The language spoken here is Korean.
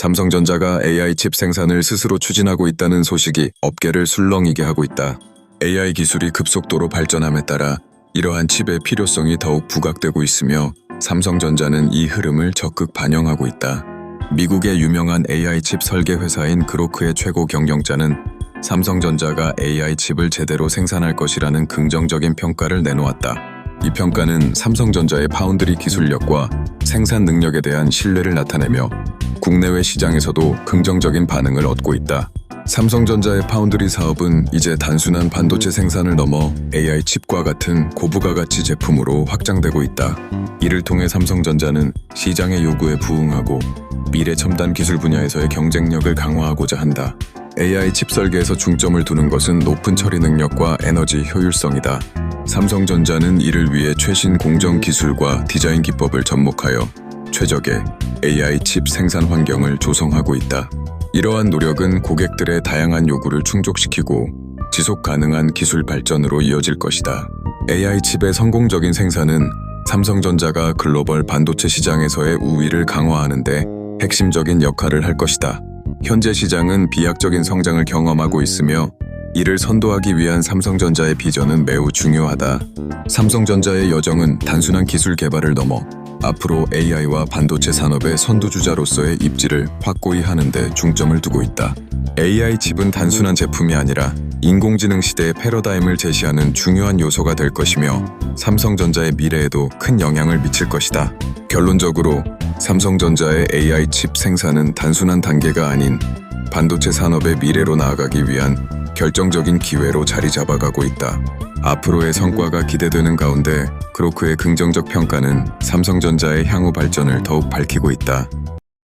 삼성전자가 AI 칩 생산을 스스로 추진하고 있다는 소식이 업계를 술렁이게 하고 있다. AI 기술이 급속도로 발전함에 따라 이러한 칩의 필요성이 더욱 부각되고 있으며 삼성전자는 이 흐름을 적극 반영하고 있다. 미국의 유명한 AI 칩 설계 회사인 그로크의 최고 경영자는 삼성전자가 AI 칩을 제대로 생산할 것이라는 긍정적인 평가를 내놓았다. 이 평가는 삼성전자의 파운드리 기술력과 생산 능력에 대한 신뢰를 나타내며 국내외 시장에서도 긍정적인 반응을 얻고 있다. 삼성전자의 파운드리 사업은 이제 단순한 반도체 생산을 넘어 AI 칩과 같은 고부가 가치 제품으로 확장되고 있다. 이를 통해 삼성전자는 시장의 요구에 부응하고 미래 첨단 기술 분야에서의 경쟁력을 강화하고자 한다. AI 칩 설계에서 중점을 두는 것은 높은 처리 능력과 에너지 효율성이다. 삼성전자는 이를 위해 최신 공정 기술과 디자인 기법을 접목하여 최적의 AI 칩 생산 환경을 조성하고 있다. 이러한 노력은 고객들의 다양한 요구를 충족시키고 지속 가능한 기술 발전으로 이어질 것이다. AI 칩의 성공적인 생산은 삼성전자가 글로벌 반도체 시장에서의 우위를 강화하는데 핵심적인 역할을 할 것이다. 현재 시장은 비약적인 성장을 경험하고 있으며 이를 선도하기 위한 삼성전자의 비전은 매우 중요하다. 삼성전자의 여정은 단순한 기술 개발을 넘어 앞으로 AI와 반도체 산업의 선두주자로서의 입지를 확고히 하는데 중점을 두고 있다. AI 칩은 단순한 제품이 아니라 인공지능 시대의 패러다임을 제시하는 중요한 요소가 될 것이며 삼성전자의 미래에도 큰 영향을 미칠 것이다. 결론적으로 삼성전자의 AI 칩 생산은 단순한 단계가 아닌 반도체 산업의 미래로 나아가기 위한 결정적인 기회로 자리 잡아가고 있다. 앞으로의 성과가 기대되는 가운데 크로크의 긍정적 평가는 삼성전자의 향후 발전을 더욱 밝히고 있다.